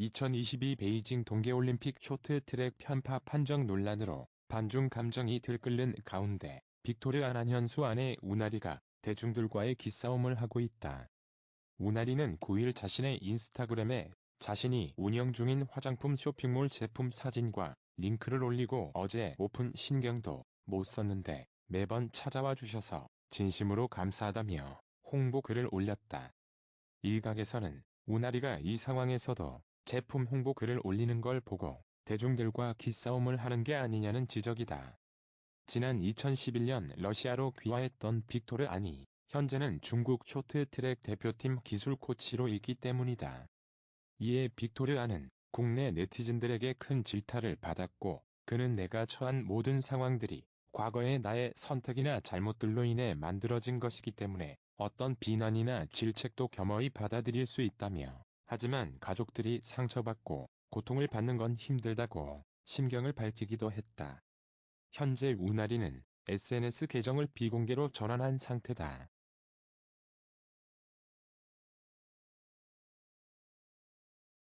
2022 베이징 동계올림픽 쇼트트랙 편파 판정 논란으로 반중 감정이 들끓는 가운데 빅토르 안한현수 아내 우나리가 대중들과의 기싸움을 하고 있다. 우나리는 9일 자신의 인스타그램에 자신이 운영 중인 화장품 쇼핑몰 제품 사진과 링크를 올리고 어제 오픈 신경도 못 썼는데 매번 찾아와 주셔서 진심으로 감사하다며 홍보 글을 올렸다. 일각에서는 우나리가 이 상황에서도 제품 홍보 글을 올리는 걸 보고 대중들과 기싸움을 하는 게 아니냐는 지적이다. 지난 2011년 러시아로 귀화했던 빅토르 아니, 현재는 중국 쇼트트랙 대표팀 기술 코치로 있기 때문이다. 이에 빅토르 아는 국내 네티즌들에게 큰 질타를 받았고 그는 내가 처한 모든 상황들이 과거의 나의 선택이나 잘못들로 인해 만들어진 것이기 때문에 어떤 비난이나 질책도 겸허히 받아들일 수 있다며 하지만 가족들이 상처받고 고통을 받는 건 힘들다고 심경을 밝히기도 했다. 현재 우나리는 SNS 계정을 비공개로 전환한 상태다.